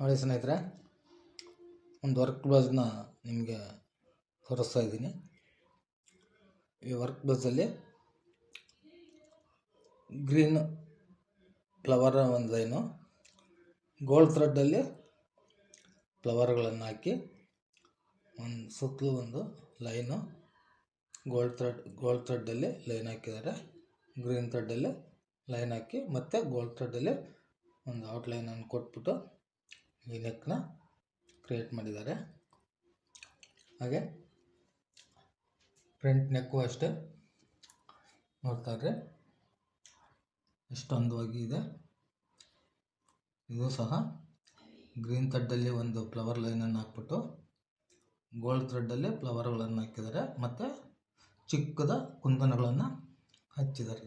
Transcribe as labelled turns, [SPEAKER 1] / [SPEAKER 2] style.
[SPEAKER 1] ನೋಡಿ ಸ್ನೇಹಿತರೆ, ಒಂದು ವರ್ಕ್ ಬ್ಲೌಸ್ನ ನಿಮಗೆ ತೋರಿಸ್ತಾ ಇದ್ದೀನಿ. ಈ ವರ್ಕ್ ಬ್ಲೌಸಲ್ಲಿ ಗ್ರೀನ್ ಫ್ಲವರ್ ಒಂದು ಲೈನು ಗೋಲ್ಡ್ ಥ್ರೆಡ್ಡಲ್ಲಿ ಫ್ಲವರ್ಗಳನ್ನು ಹಾಕಿ, ಒಂದು ಸುತ್ತಲೂ ಒಂದು ಲೈನು ಗೋಲ್ಡ್ ಥ್ರೆಡ್ ಗೋಲ್ಡ್ ಥ್ರೆಡ್ಡಲ್ಲಿ ಲೈನ್ ಹಾಕಿದ್ದಾರೆ. ಗ್ರೀನ್ ಥ್ರೆಡ್ಡಲ್ಲಿ ಲೈನ್ ಹಾಕಿ ಮತ್ತು ಗೋಲ್ಡ್ ಥ್ರೆಡ್ಡಲ್ಲಿ ಒಂದು ಔಟ್ಲೈನನ್ನು ಕೊಟ್ಬಿಟ್ಟು ಈ ನೆಕ್ನ ಕ್ರಿಯೇಟ್ ಮಾಡಿದ್ದಾರೆ. ಹಾಗೆ ಫ್ರಂಟ್ ನೆಕ್ಕು ಅಷ್ಟೇ. ನೋಡ್ತಾ ಇದ್ರೆ ಎಷ್ಟು ಅಂದವಾಗಿ ಇದೆ. ಇದು ಸಹ ಗ್ರೀನ್ ಥ್ರೆಡ್ಡಲ್ಲಿ ಒಂದು ಫ್ಲವರ್ ಲೈನನ್ನು ಹಾಕ್ಬಿಟ್ಟು ಗೋಲ್ಡ್ ಥ್ರೆಡ್ಡಲ್ಲಿ ಫ್ಲವರ್ಗಳನ್ನು ಹಾಕಿದ್ದಾರೆ. ಮತ್ತು ಚಿಕ್ಕದ ಕುಂದನಗಳನ್ನು ಹಚ್ಚಿದ್ದಾರೆ.